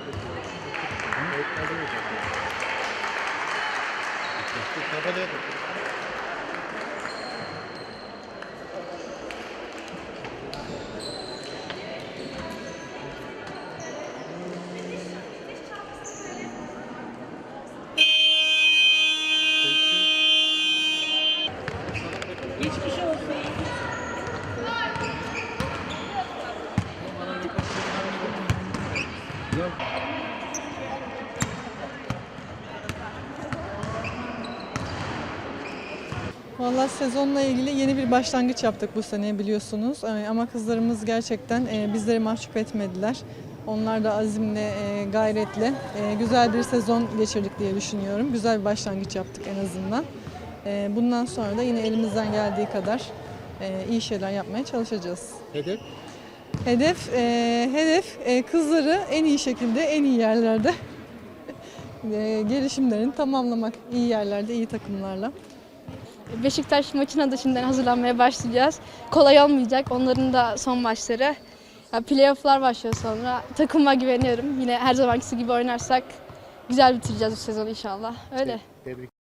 Thank you. Valla sezonla ilgili yeni bir başlangıç yaptık bu sene biliyorsunuz. Ee, Ama kızlarımız gerçekten e, bizleri mahcup etmediler. Onlar da azimle, e, gayretle e, güzel bir sezon geçirdik diye düşünüyorum. Güzel bir başlangıç yaptık en azından. Bundan sonra da yine elimizden geldiği kadar iyi şeyler yapmaya çalışacağız. Hedef? Hedef, e, hedef e, kızları en iyi şekilde, en iyi yerlerde e, gelişimlerini tamamlamak. iyi yerlerde, iyi takımlarla. Beşiktaş maçına da şimdiden hazırlanmaya başlayacağız. Kolay olmayacak. Onların da son maçları. Ya playoff'lar başlıyor sonra. Takıma güveniyorum. Yine her zamankisi gibi oynarsak güzel bitireceğiz bu sezonu inşallah. Öyle. Tebrik